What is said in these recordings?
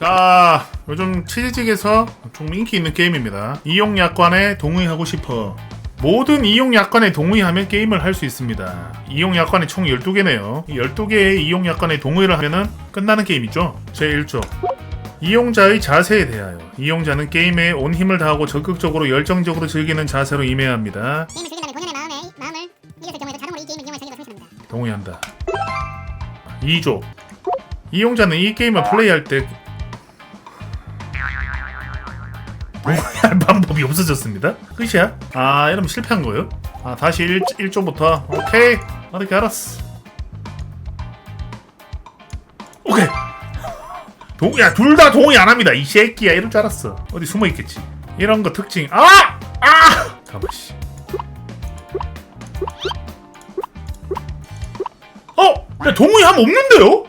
자, 요즘 치즈직에서 좀 인기 있는 게임입니다. 이용 약관에 동의하고 싶어. 모든 이용 약관에 동의하면 게임을 할 수 있습니다. 이용 약관이 총 12개네요. 이 12개의 이용 약관에 동의를 하면은 끝나는 게임이죠. 제1조. 이용자의 자세에 대하여 이용자는 게임에 온 힘을 다하고 적극적으로 열정적으로 즐기는 자세로 임해야 합니다. 게임을 즐긴다면 본연의 마음에 마음을 이겼을 경우에도 자동으로 이 게임을 이용할 자격을 선택합니다. 동의한다. 2조. 이용자는 이 게임을 플레이할 때 할 방법이 없어졌습니다. 끝이야? 아, 이러면 실패한 거예요? 아, 다시 1, 1조부터. 오케이. 어떻게 알았어. 오케이. 동, 야, 둘 다 동의 안 합니다. 이 새끼야. 이럴 줄 알았어. 어디 숨어 있겠지. 이런 거 특징. 아! 아! 잠깐만, 씨. 어? 야, 동의하면 없는데요?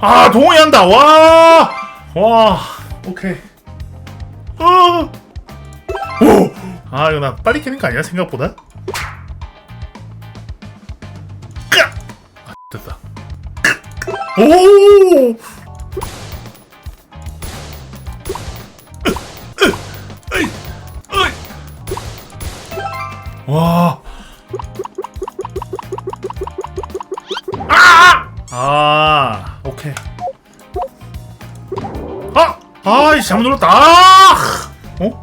아, 동의한다. 와! 와, 오케이. 어! 오! 아, 이거 나 빨리 깨는 거 아니야? 생각보다? 끄! 아, 됐다. 오! 와. 잘못 눌렀다. 아, 어?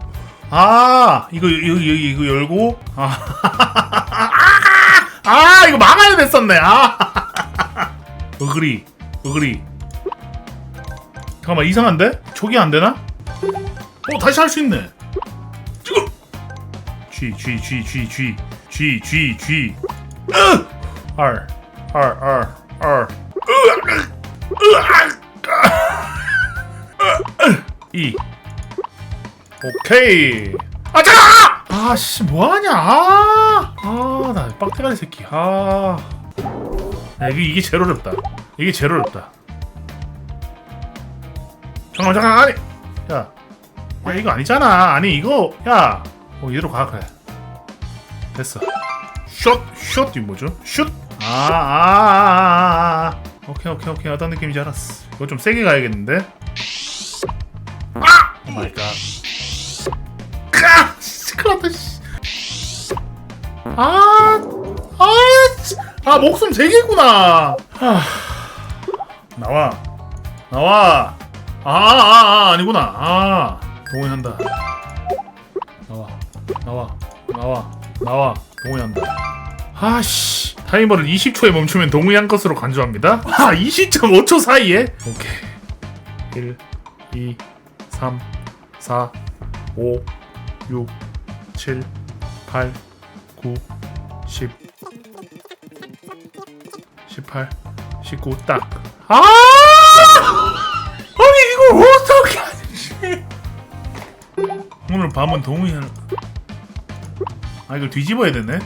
아, 이거 이거 이거, 이거 열고, 아, 아, 이거 막아야 됐었네. 아, 어그리, 어그리. 잠깐만 이상한데? 초기 안 되나? 어, 다시 할 수 있네. 지금. G G G G G G G G. 으! R R R R. 이. 오케이. 아 잠깐! 아씨 뭐하냐? 아, 아나 빡대가리 새끼. 아. 야, 이게 이게 제일 어렵다. 이게 제일 어렵다. 잠깐 잠깐 아니. 야, 야 이거 아니잖아. 아니 이거 야. 어 이대로 가 그래. 됐어. 슛, 슛, 이 뭐죠? 슛. 아, 아, 아, 아, 아. 오케이, 오케이, 오케이. 어떤 느낌인지 알았어. 이거 좀 세게 가야겠는데. 아! 오 마이 갓. 아! 시끄럽다, 씨. 아, 아, 씨. 아, 목숨 세 개구나. 아, 나와, 나와. 아, 아, 아, 아니구나. 아, 동의한다. 나와, 나와, 나와, 나와. 동의한다. 아씨 타이머를 20초에 멈추면 동의한 것으로 간주합니다. 아 20.5초 사이에 오케이 1 2 3 4 5 6 7 8 9 10 18 19 딱. 아! 아니 이걸 어떻게 하지? 오늘 밤은 동의하는 아 이걸 뒤집어야 되네.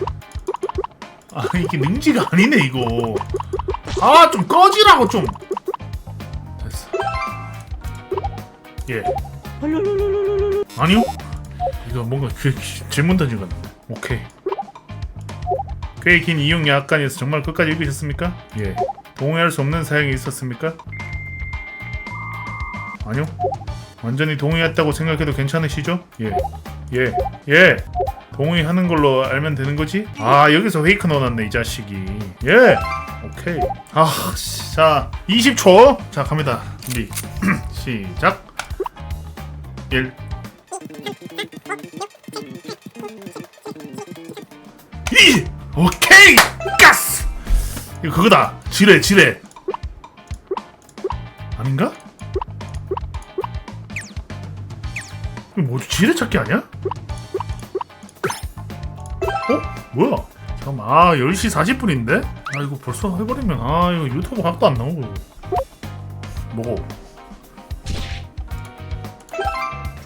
아 이게 능지가 아니네 이거. 아 좀 꺼지라고 좀. 됐어. 예. 아니요. 이거 뭔가 귀, 귀, 질문 던진 것 같네. 오케이. 꽤긴 이용 약관에서 정말 끝까지 읽으셨습니까? 예. 동의할 수 없는 사양이 있었습니까? 아니요. 완전히 동의했다고 생각해도 괜찮으시죠? 예. 예. 예. 동의하는 걸로 알면 되는 거지? 아 여기서 페이크 넣어놨네 이 자식이 예 오케이 아 씨. 자 20초 자 갑니다 준비 시작 1 2 오케이 가스 이거 그거다 지뢰 지뢰 아닌가? 이거 뭐지 지뢰 찾기 아니야? 어? 뭐야? 잠깐만 아 10시 40분인데? 아 이거 벌써 해버리면 아 이거 유튜브 각도 안 나오고 뭐고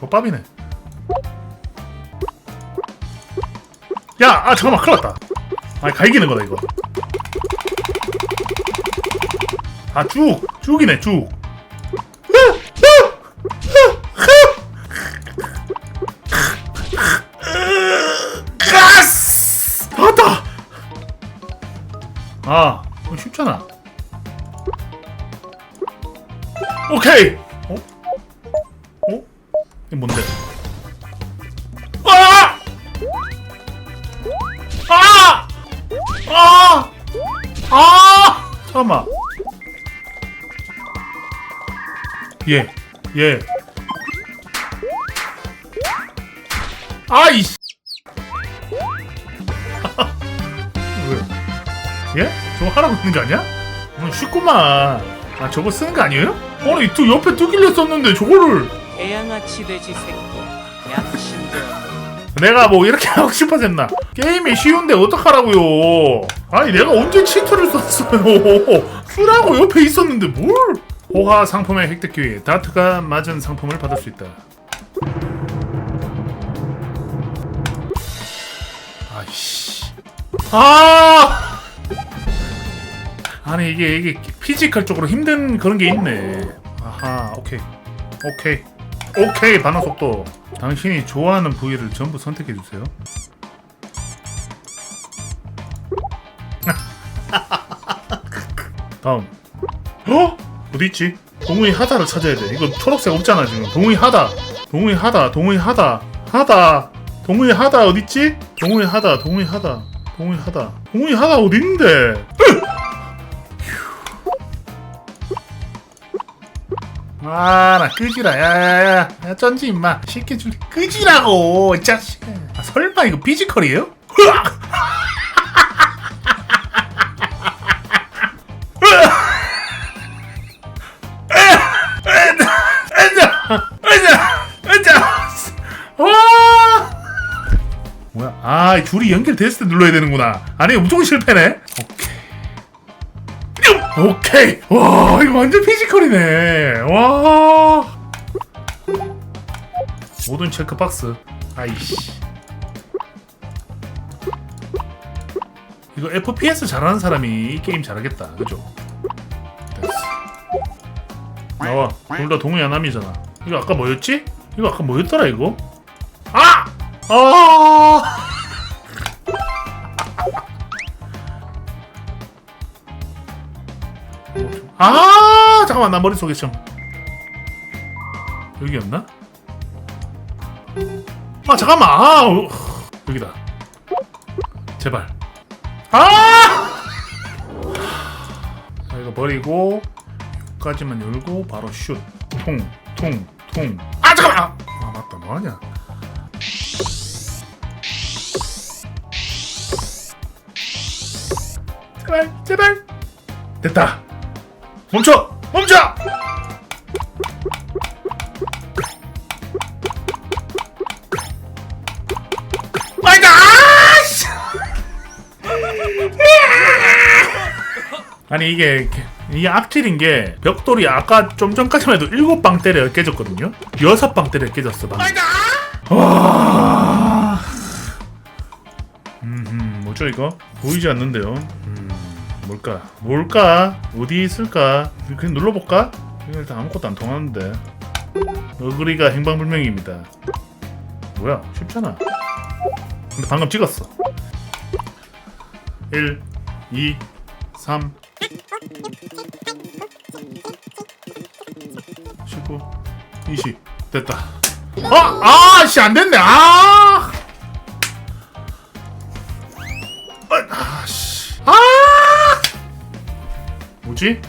족밥이네. 야! 아 잠깐만 큰일 났다. 아 갈기는 거다 이거. 아 쭉 쭉이네 쭉 아! 잠깐만. 예. 예. 아이 씨. 왜? 예? 저거 하라고 있는 거 아니야? 음, 쉽구만. 아 저거 쓰는 거 아니에요? 아니 두 옆에 두길래 썼는데 저거를 개양아치 돼지 새끼 내가 뭐 이렇게 하고 싶어졌나? 게임이 쉬운데 어떡하라고요? 아니 내가 언제 치트를 썼어요? 쓰라고 옆에 있었는데 뭘? 호화 상품의 획득 기회 다트가 맞은 상품을 받을 수 있다. 아이씨. 아! 아니 이게 이게 피지컬 쪽으로 힘든 그런 게 있네. 아하 오케이 오케이 오케이 반응 속도. 당신이 좋아하는 부위를 전부 선택해 주세요. 다음. 어? 어디 있지? 동의 하다를 찾아야 돼. 이거 초록색 없잖아 지금. 동의 하다. 동의 하다. 동의 하다. 하다. 동의 하다 어디 있지? 동의 하다. 동의 하다. 동의 하다. 동의 하다 어디 있는데? 으! 아, 나 끄지라. 야, 야, 쩐지, 임마. 쉽게 줄, 끄지라고, 이 자식. 아, 설마 이거 피지컬이에요? 뭐야? 아, 이 줄이 연결됐을 때 눌러야 되는구나. 아니, 무조건 실패네. 오케이. 와, 이거 완전 피지컬이네. 와. 모든 체크박스. 아이씨. 이거 FPS 잘하는 사람이 이 게임 잘하겠다. 그죠? 됐어. 나와. 둘 다 동의 안함이잖아. 이거 아까 뭐였지? 이거 아까 뭐였더라, 이거? 아! 아! 잠깐만 나 머릿속에 좀 여기였나? 아 잠깐만. 아 어, 여기다. 제발. 아! 자, 이거 버리고 여기까지만 열고 바로 슛통통통. 아 잠깐만! 아 맞다. 뭐하냐? 제발 제발! 됐다. 멈춰! 멈춰! 마이다! 아씨! 아니 이게 이게 악질인 게 벽돌이 아까 좀 전까지만 해도 일곱 방 때려 깨졌거든요. 여섯 방 때려 깨졌어. 방. 와. 음, 뭐죠 이거? 보이지 않는데요. 음, 뭘까? 뭘까? 어디 있을까? 그냥 눌러볼까? 일단 아무것도 안 통하는데. 어그리가 행방불명입니다. 뭐야? 쉽잖아. 근데 방금 찍었어. 1, 2, 3, 19, 20. 됐다. 아! 아! 씨, 안 됐네! 아! 아, 뭐지?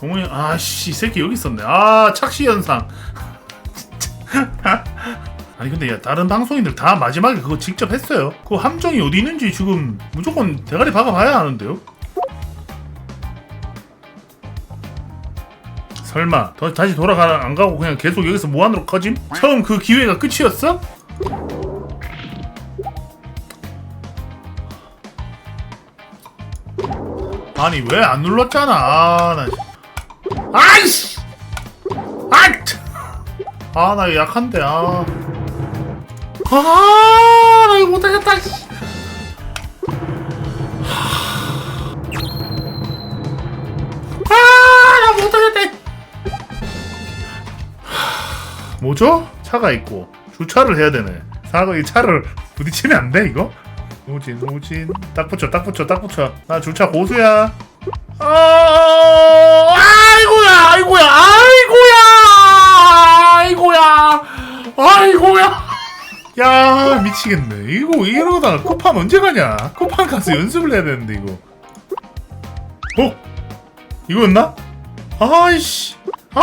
동훈이, 아, 씨, 이 새끼 여기 있었네. 아, 착시 현상. 아니, 근데 야, 다른 방송인들 다 마지막에 그거 직접 했어요. 그 함정이 어디 있는지 지금 무조건 대가리 박아봐야 하는데요? 설마 더, 다시 돌아가 안 가고 그냥 계속 여기서 무한으로 커짐? 처음 그 기회가 끝이었어? 아니 왜 안 눌렀잖아 아, 나 아이씨 아나 약한데 아 아, 나 이거 못 하겠다. 씨. 아, 나 못 하겠다. 뭐죠? 차가 있고 주차를 해야 되네. 사고 이 차를 부딪히면 안 돼 이거? 후진 후진. 딱 붙여 딱 붙여 딱 붙여. 나 주차 고수야. 아 아이고야 아이고야 아이고야 아이고야 아이고야. 야 미치겠네. 이거 이러다. 쿠팡 언제 가냐? 쿠팡 가서 연습을 해야 되는데 이거. 어? 이거였나? 아이씨. 아!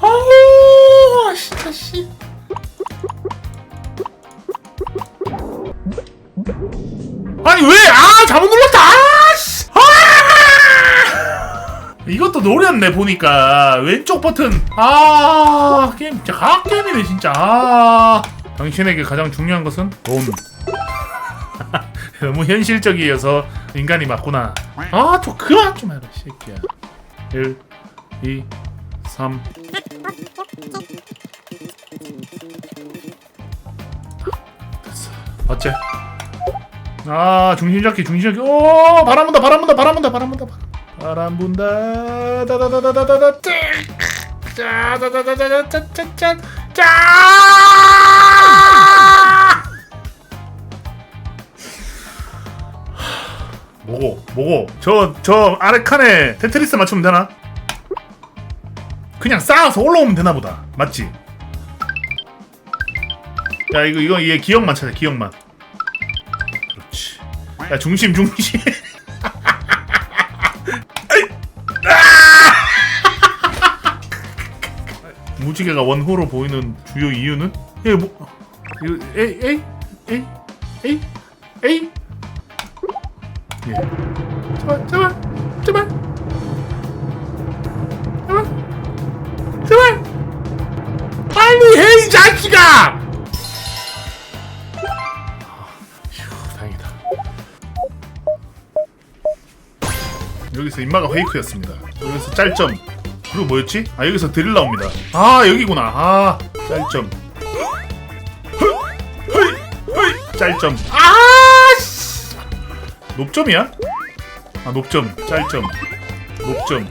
아우 진짜 씨. 아니 왜? 아 잘못 눌렀다. 아, 씨. 아! 이것도 노렸네 보니까 왼쪽 버튼. 아 게임 진짜 각 게임이네 진짜. 아 당신에게 가장 중요한 것은 돈. 너무 현실적이어서 인간이 맞구나. 아또 그만 좀 해라 이 새끼야. 1, 2, 3. 됐어. 어째? 아 중심 잡기 중심 잡기 오 바람 분다 바람 분다 바람 분다 바람 분다 바람 분다 다다다다다다다 짜자자자자자자짠 짜 뭐고 뭐고 저 저 아래 칸에 테트리스 맞추면 되나? 그냥 쌓아서 올라오면 되나 보다 맞지? 야 이거 이거 얘 기억만 찾아 기억만. 야 중심 중심. 무지개가 원호로 보이는 주요 이유는? 이거 뭐? 에이 에이 에이 에이 에이. 예. 제발 제발 제발 제발 제발 빨리 해 이 자식아! 여기서 인마가 페이크였습니다. 여기서 짤점. 그리고 뭐였지? 아 여기서 드릴 나옵니다. 아 여기구나. 아 짤점. 짤점. 아 씨. 높점이야? 아 높점. 짤점. 높점.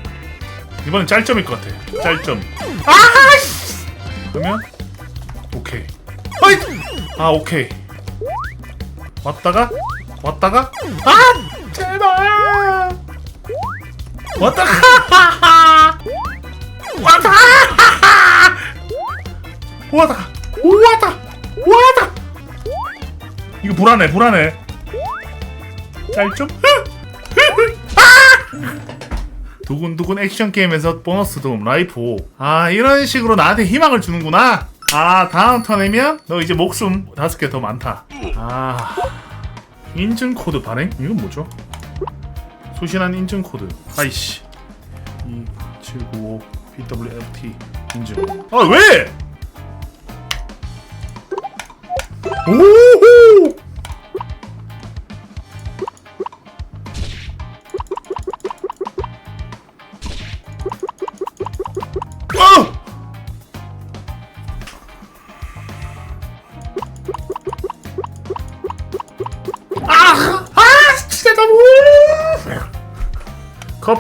이번엔 짤점일 것 같아. 짤점. 아 씨. 그러면 오케이. 아 오케이. 왔다가 왔다가 아 제발 왔다가 왔다가 왔다가 왔다! 왔다 이거 불안해 불안해. 짤좀? 두근두근 액션 게임에서 보너스 도움 라이프. 5. 아 이런 식으로 나한테 희망을 주는구나. 아 다음 턴이면 너 이제 목숨 다섯 개 더 많다. 아 인증 코드 발행? 이건 뭐죠? 소신한 인증 코드. 아이씨. 2795 PWFT 인증. 아 왜? 오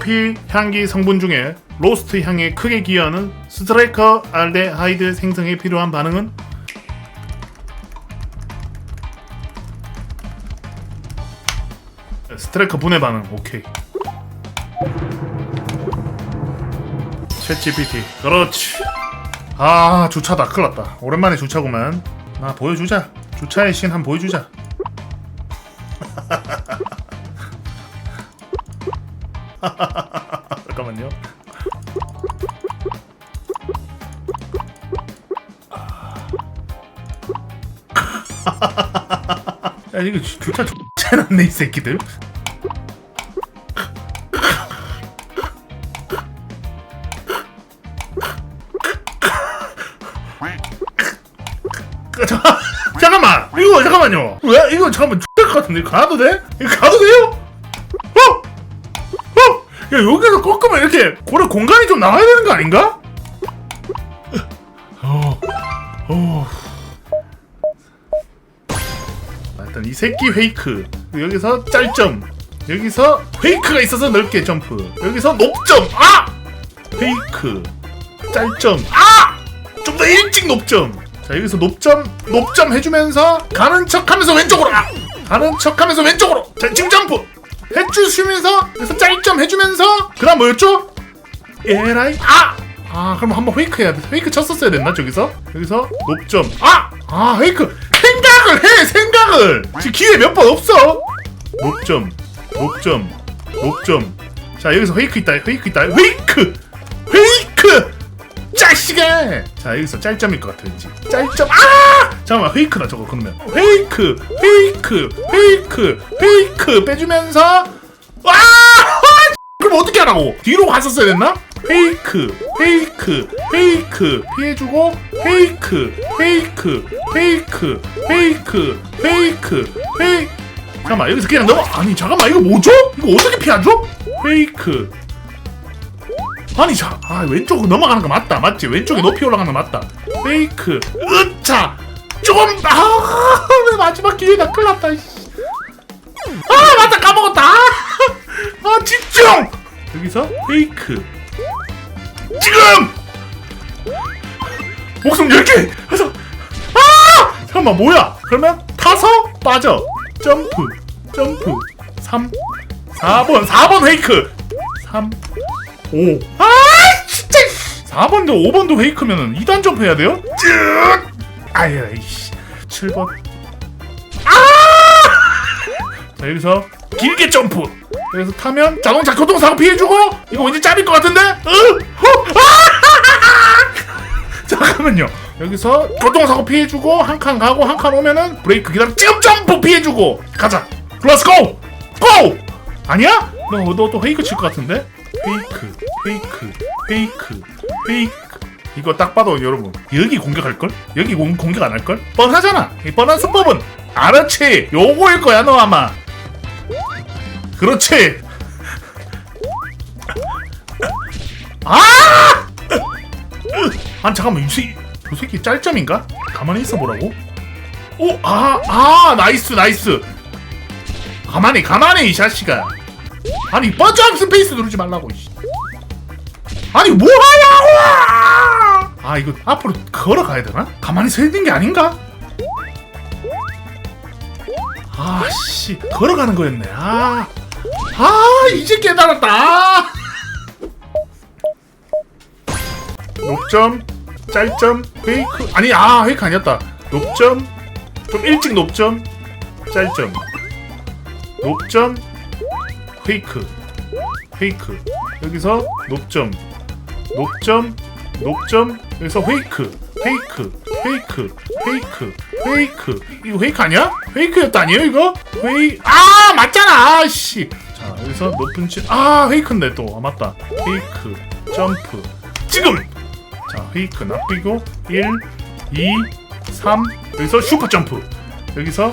커피 향기 성분 중에 로스트 향에 크게 기여하는 스트라이커 알데하이드 생성에 필요한 반응은? 스트라이커 분해 반응 오케이. 챗 GPT 그렇지. 아 주차다. 큰일 났다. 오랜만에 주차구만. 나 보여주자. 주차의 신 한번 보여주자 이거 주- 주차 잘놨네 이 새끼들. 잠깐만 이거 잠깐만요. 왜 이거 잠깐만 X될 것 같은데 가도 돼? 이거 가도 돼요? 어? 어? 야 여기서 꺾으면 이렇게 고래 공간이 좀 나와야 되는 거 아닌가? 이 새끼 페이크. 여기서 짤점. 여기서 페이크가 있어서 넓게 점프. 여기서 높점. 아! 페이크. 짤점. 아 좀 더 일찍 높점. 자 여기서 높점 높점 해주면서 가는 척하면서 왼쪽으로. 아! 가는 척하면서 왼쪽으로. 자 지금 점프. 해주시면서 그래서 짤점 해주면서 그다음 뭐였죠? 에라이? 아! 아 그럼 한번 페이크 해야 돼. 페이크 쳤었어야 됐나 저기서? 여기서 높점. 아 아 페이크! 생각을 해 생각을! 지금 기회 몇 번 없어! 높점 높점 높점. 자 여기서 페이크 있다 페이크 있다. 페이크! 페이크! 짜식아 자 여기서 짤점일 것 같아 왠지. 짤점! 아! 잠깐만 페이크다 저거 그러면. 페이크 페이크 페이크 페이크! 빼주면서. 와! 그럼 어떻게 하라고? 뒤로 갔었어야 됐나 페이크 페이크 페이크. 피해주고 페이크 페이크 페이크 페이크 페이크 페이. 잠깐만 여기서 그냥 넘어. 아니 잠깐만 이거 뭐죠? 이거 어떻게 피하죠? 페이크. 아니 자, 아 왼쪽으로 넘어가는 거 맞다 맞지? 왼쪽에 높이 올라가는 거 맞다. 페이크. 으차! 좀아 마지막 기회다 큰일 났다 씨. 아 맞다 까먹었다. 아, 아 집중! 여기서 페이크 지금 목숨 10개 해서 아 잠깐만 뭐야 그러면 타서 빠져 점프 점프 3 4번 4번 페이크 3 5. 아, 진짜. 4번도 5번도 페이크면은 2단 점프 해야 돼요? 쭉. 아야, 이씨. 7번. 아! 자, 여기서 길게 점프. 여기서 타면 자동차 교통사고 피해주고 이거 왠지 짭일 것 같은데? 으! 잠깐만요. 여기서 교통사고 피해주고 한 칸 가고 한 칸 오면은 브레이크 기다려 지금 점프 피해주고 가자. 플러스 고! 고! 아니야? 너너또 페이크 칠 것 같은데? 페이크, 페이크, 페이크, 페이크. 이거 딱 봐도 여러분 여기 공격할 걸? 여기 공, 공격 안 할 걸? 뻔하잖아. 이 뻔한 수법은 알았지. 요거일 거야 너 아마. 그렇지. 아! 아 잠깐만 이 새끼 저 새끼 짤점인가? 가만히 있어 보라고. 오, 아, 아, 나이스, 나이스. 가만히, 가만히 이 자식아. 아니 뻔점 스페이스 누르지 말라고 이씨. 아니 뭐 하냐고 아 이거 앞으로 걸어가야 되나? 가만히 서 있는 게 아닌가? 아씨 걸어가는 거였네 아, 아 이제 깨달았다 높점 짤점 페이크 아니 아 페이크 아니었다. 높점 좀 일찍 높점 짤점. 높점 페이크. 페이크. 여기서 높점. 높점 높점. 여기서 페이크. 페이크. 페이크. 페이크. 페이크. 이거 페이크 아니야? 페이크였다 아니에요 이거? 페이 아 맞잖아. 아씨. 자 여기서 높은 칠아 페이크인데 또. 아 맞다. 페이크. 점프. 지금 자 페이크 납비고 1 2 3 여기서 슈퍼 점프 여기서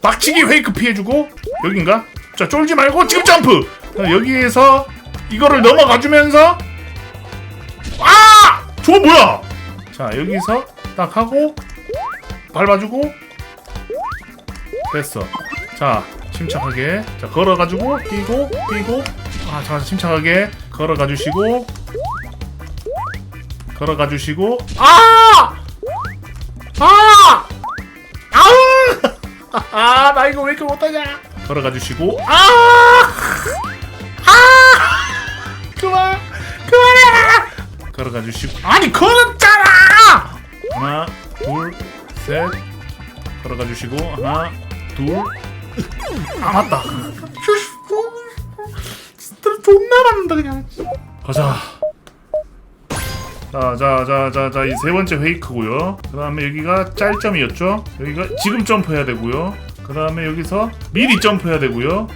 박치기 페이크 피해주고 여긴가? 자 쫄지 말고 지금 점프 자, 여기에서 이거를 넘어가주면서 아! 저거 뭐야? 자 여기서 딱 하고 밟아주고 됐어 자 침착하게 자 걸어가지고 뛰고 뛰고 아자 침착하게 걸어가 주시고 걸어가 주시고 아! 아! 아우! 아, 나 이거 왜 이렇게 못하냐? 걸어가 주시고, 아! 아! 그만! 그만해! 걸어가 주시고, 아니, 걸었잖아! 하나, 둘, 셋. 걸어가 주시고, 하나, 둘. 아, 맞다. 스트레스 존나 받는다, 그냥. 가자. 자, 자, 자, 자, 자, 이 세 번째 페이크고요. 그 다음에 여기가 짤점이었죠. 여기가 지금 점프해야 되고요. 그 다음에 여기서 미리 점프해야 되고요.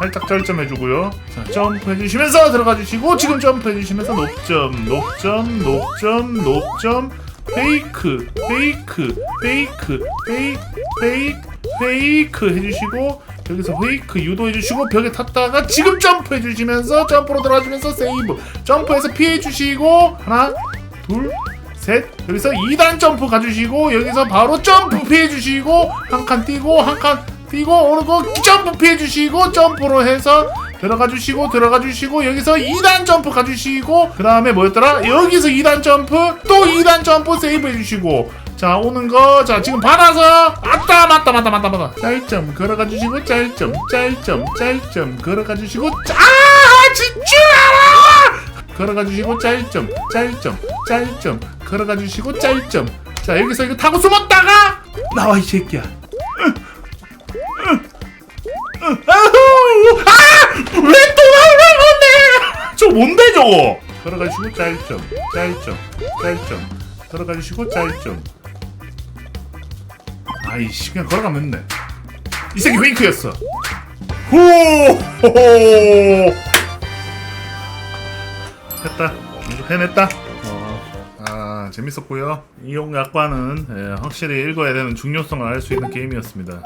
살짝 짤점 해주고요. 자, 점프 해주시면서 들어가 주시고 지금 점프 해주시면서 높점, 높점, 높점, 높점, 페이크, 페이크, 페이크, 페이크, 페이크, 페이크 해주시고 여기서 페이크 유도해주시고 벽에 탔다가 지금 점프 해주시면서 점프로 들어가주면서 세이브 점프해서 피해주시고 하나 둘, 셋. 여기서 2단 점프 가주시고 여기서 바로 점프 피해주시고 한 칸 뛰고 한 칸 뛰고 오는 거 점프 피해주시고 점프로 해서 들어가 주시고 들어가 주시고 여기서 2단 점프 가주시고 그 다음에 뭐였더라? 여기서 2단 점프 또 2단 점프 세이브 해주시고 자 오는 거 자 지금 받아서 아따 맞다 맞다 맞다 맞다 짤점 걸어가 주시고 짤점 짤점 짤점 걸어가 주시고 아 진짜 걸어가 주시고 짤점 짤점 짤점 걸어가 주시고 짤점. 자 여기서 이거 타고 숨었다가 나와 이 새끼야. 아왜 또 나오는 건데? 저 뭔데 저거? 걸어가 주시고 짤점 짤점 짤점. 걸어가 주시고 짤점. 아이씨 그냥 걸어가면 됐네. 이 새끼 윙크였어. 호호호 했다. 해냈다. 어. 아 재밌었고요. 이용 약관은 예, 확실히 읽어야 되는 중요성을 알 수 있는 게임이었습니다